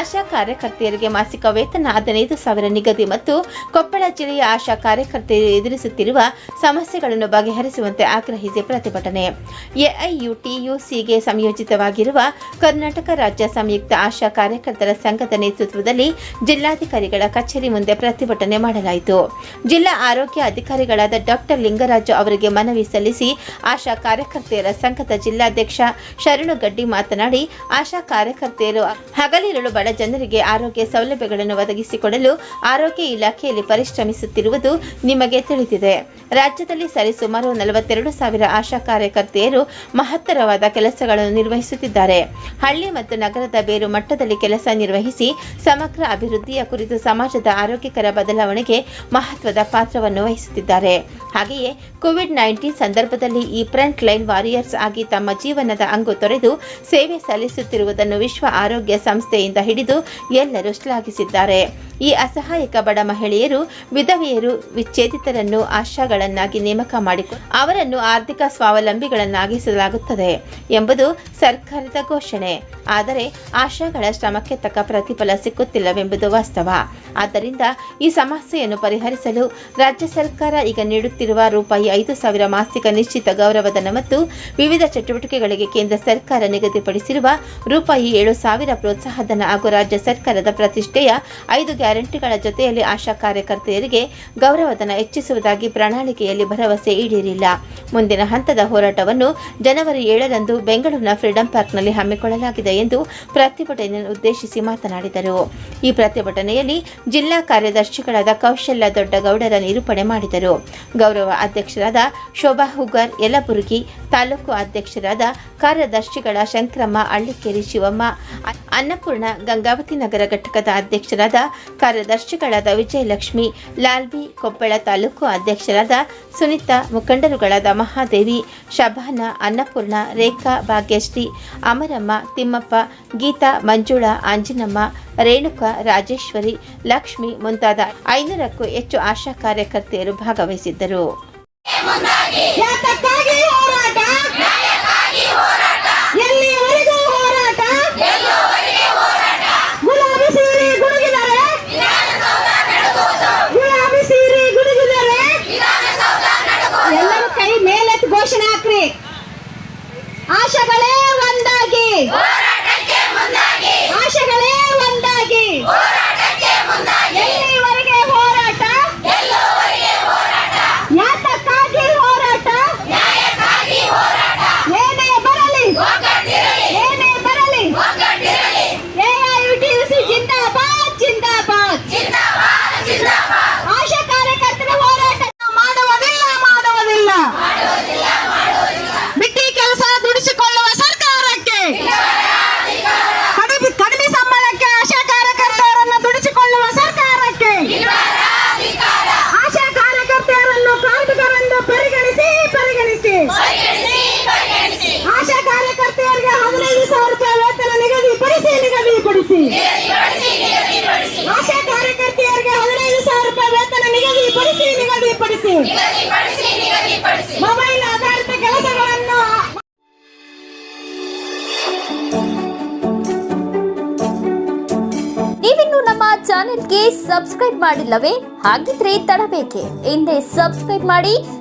ಆಶಾ ಕಾರ್ಯಕರ್ತೆಯರಿಗೆ ಮಾಸಿಕ ವೇತನ ಹದಿನೈದು ಸಾವಿರ ನಿಗದಿ ಮತ್ತು ಕೊಪ್ಪಳ ಜಿಲ್ಲೆಯ ಆಶಾ ಕಾರ್ಯಕರ್ತೆಯರು ಎದುರಿಸುತ್ತಿರುವ ಸಮಸ್ಯೆಗಳನ್ನು ಬಗೆಹರಿಸುವಂತೆ ಆಗ್ರಹಿಸಿ ಪ್ರತಿಭಟನೆ. ಎಐಯುಟಿಯುಸಿಗೆ ಸಂಯೋಜಿತವಾಗಿರುವ ಕರ್ನಾಟಕ ರಾಜ್ಯ ಸಂಯುಕ್ತ ಆಶಾ ಕಾರ್ಯಕರ್ತರ ಸಂಘದ ನೇತೃತ್ವದಲ್ಲಿ ಜಿಲ್ಲಾಧಿಕಾರಿಗಳ ಕಚೇರಿ ಮುಂದೆ ಪ್ರತಿಭಟನೆ ಮಾಡಲಾಯಿತು. ಜಿಲ್ಲಾ ಆರೋಗ್ಯ ಅಧಿಕಾರಿಗಳಾದ ಡಾಕ್ಟರ್ ಲಿಂಗರಾಜು ಅವರಿಗೆ ಮನವಿ ಸಲ್ಲಿಸಿ ಆಶಾ ಕಾರ್ಯಕರ್ತೆಯರ ಸಂಘದ ಜಿಲ್ಲಾಧ್ಯಕ್ಷ ಶರಣುಗಡ್ಡಿ ಮಾತನಾಡಿ, ಆಶಾ ಕಾರ್ಯಕರ್ತೆಯರು ಹಗಲಿರುಳು ಬಡ ಜನರಿಗೆ ಆರೋಗ್ಯ ಸೌಲಭ್ಯಗಳನ್ನು ಒದಗಿಸಿಕೊಡಲು ಆರೋಗ್ಯ ಇಲಾಖೆಯಲ್ಲಿ ಪರಿಶ್ರಮಿಸುತ್ತಿರುವುದು ನಿಮಗೆ ತಿಳಿದಿದೆ. ರಾಜ್ಯದಲ್ಲಿ ಸರಿಸುಮಾರು ನಲವತ್ತೆರಡು ಸಾವಿರ ಆಶಾ ಕಾರ್ಯಕರ್ತೆಯರು ಮಹತ್ತರವಾದ ಕೆಲಸಗಳನ್ನು ನಿರ್ವಹಿಸುತ್ತಿದ್ದಾರೆ. ಹಳ್ಳಿ ಮತ್ತು ನಗರದ ಬೇರು ಮಟ್ಟದಲ್ಲಿ ಕೆಲಸ ನಿರ್ವಹಿಸಿ ಸಮಗ್ರ ಅಭಿವೃದ್ಧಿಯ ಕುರಿತು ಸಮಾಜದ ಆರೋಗ್ಯಕರ ಬದಲಾವಣೆಗೆ ಮಹತ್ವದ ಪಾತ್ರವನ್ನು ವಹಿಸುತ್ತಿದ್ದಾರೆ. ಹಾಗೆಯೇ ಕೋವಿಡ್ ನೈನ್ಟೀನ್ ಸಂದರ್ಭದಲ್ಲಿ ಈ ಫ್ರಂಟ್ ಲೈನ್ ವಾರಿಯರ್ಸ್ ಆಗಿ ತಮ್ಮ ಜೀವನದ ಅಂಗು ತೊರೆದು ಸೇವೆ ಸಲ್ಲಿಸುತ್ತಿರುವುದನ್ನು ವಿಶ್ವ ಆರೋಗ್ಯ ಸಂಸ್ಥೆಯಿಂದ ಹಿಡಿದು ಎಲ್ಲರೂ ಶ್ಲಾಘಿಸಿದ್ದಾರೆ. ಈ ಅಸಹಾಯಕ ಬಡ ಮಹಿಳೆಯರು, ವಿಧವೆಯರು, ವಿಚ್ಛೇದಿತರನ್ನು ಆಶಾಗಳನ್ನಾಗಿ ನೇಮಕ ಮಾಡಿಕೊಂಡು ಅವರನ್ನು ಆರ್ಥಿಕ ಸ್ವಾವಲಂಬಿಗಳನ್ನಾಗಿಸಲಾಗುತ್ತದೆ ಎಂಬುದು ಸರ್ಕಾರದ ಘೋಷಣೆ. ಆದರೆ ಆಶಾಗಳ ಶ್ರಮಕ್ಕೆ ತಕ್ಕ ಪ್ರತಿಫಲ ಸಿಕ್ಕುತ್ತಿಲ್ಲವೆಂಬುದು ವಾಸ್ತವ. ಆದ್ದರಿಂದ ಈ ಸಮಸ್ಯೆಯನ್ನು ಪರಿಹರಿಸಲು ರಾಜ್ಯ ಸರ್ಕಾರ ಈಗ ನೀಡುತ್ತಿರುವ ರೂಪಾಯಿ ಐದು ಸಾವಿರ ಮಾಸಿಕ ನಿಶ್ಚಿತ ಗೌರವಧನ ಮತ್ತು ವಿವಿಧ ಚಟುವಟಿಕೆಗಳಿಗೆ ಕೇಂದ್ರ ಸರ್ಕಾರ ನಿಗದಿಪಡಿಸಿರುವ ರೂಪಾಯಿ ಏಳು ಸಾವಿರ ಪ್ರೋತ್ಸಾಹಧನ ಹಾಗೂ ರಾಜ್ಯ ಸರ್ಕಾರದ ಪ್ರತಿಷ್ಠೆಯ ಐದು ಗ್ಯಾರಂಟಿಗಳ ಜೊತೆಯಲ್ಲಿ ಆಶಾ ಕಾರ್ಯಕರ್ತೆಯರಿಗೆ ಗೌರವಧನ ಹೆಚ್ಚಿಸುವುದಾಗಿ ಪ್ರಣಾಳಿಕೆಯಲ್ಲಿ ಭರವಸೆ ಈಡೇರಿಲ್ಲ. ಮುಂದಿನ ಹಂತದ ಹೋರಾಟವನ್ನು ಜನವರಿ ಏಳರಂದು ಬೆಂಗಳೂರಿನ ಫ್ರೀಡಂ ಪಾರ್ಕ್ನಲ್ಲಿ ಹಮ್ಮಿಕೊಳ್ಳಲಾಗಿದೆ ಎಂದು ಪ್ರತಿಭಟನೆಯನ್ನು ಉದ್ದೇಶಿಸಿ ಮಾತನಾಡಿದರು. ಈ ಪ್ರತಿಭಟನೆಯಲ್ಲಿ ಜಿಲ್ಲಾ ಕಾರ್ಯದರ್ಶಿಗಳಾದ ಕೌಶಲ್ಯ ದೊಡ್ಡಗೌಡರ ನಿರೂಪಣೆ ಮಾಡಿದರು. ಗೌರವ ಅಧ್ಯಕ್ಷರಾದ ಶೋಭಾ ಹುಗರ್ ಯಲಬುರ್ಗಿ, ತಾಲೂಕು ಅಧ್ಯಕ್ಷರಾದ ಕಾರ್ಯದರ್ಶಿಗಳ ಶಂಕರಮ್ಮ, ಅಳ್ಳಿಕೇರಿ ಶಿವಮ್ಮ ಅನ್ನಪೂರ್ಣ ಗಂಗಾವತಿ ನಗರ ಘಟಕದ ಅಧ್ಯಕ್ಷರಾದ ಕಾರ್ಯದರ್ಶಿಗಳಾದ ವಿಜಯಲಕ್ಷ್ಮಿ ಲಾಲ್ಬಿ ಕೊಪ್ಪಳ ತಾಲೂಕು ಅಧ್ಯಕ್ಷರಾದ ಸುನೀತಾ, ಮುಖಂಡರುಗಳಾದ ಮಹಾದೇವಿ, ಶಬಾನ, ಅನ್ನಪೂರ್ಣ, ರೇಖಾ, ಭಾಗ್ಯಶ್ರೀ, ಅಮರಮ್ಮ, ತಿಮ್ಮಪ್ಪ, ಗೀತಾ, ಮಂಜುಳಾ ಅಂಜಿನಮ್ಮ ರೇಣುಕಾ, ರಾಜೇಶ್ವರಿ, ಲಕ್ಷ್ಮಿ ಮುಂತಾದ ಐನೂರಕ್ಕೂ ಹೆಚ್ಚು ಆಶಾ ಕಾರ್ಯಕರ್ತೆಯರು ಭಾಗವಹಿಸಿದ್ದರು. ಆಶಗಳೇ ಒಂದಾಗಿ. ಆಶಗಳೇ ಒಂದಾಗಿ. ಆಶಾ ಕಾರ್ಯಕರ್ತೆಯರಿಗೆ ಹದಿನೈದು ಸಾವಿರ ರೂಪಾಯಿ ವೇತನ ನಿಗದಿಪಡಿಸಿ ನಿಗದಿಪಡಿಸಿ ಆಶಾ ಕಾರ್ಯಕರ್ತೆಯರಿಗೆ ಹದಿನೈದು ಸಾವಿರ ರೂಪಾಯಿ ವೇತನ ನಿಗದಿಪಡಿಸಿ ನಿಗದಿಪಡಿಸಿ ಮೊಬೈಲ್ ಆಧಾರಿತ ಕೆಲಸಗಳನ್ನು ನೀವಿನ್ನು ನಮ್ಮ ಚಾನೆಲ್ಗೆ ಸಬ್ಸ್ಕ್ರೈಬ್ ಮಾಡಿಲ್ಲವೇ? ಹಾಗಿದ್ರೆ ತಡಬೇಕೆ. ಹಿಂದೆ ಸಬ್ಸ್ಕ್ರೈಬ್ ಮಾಡಿ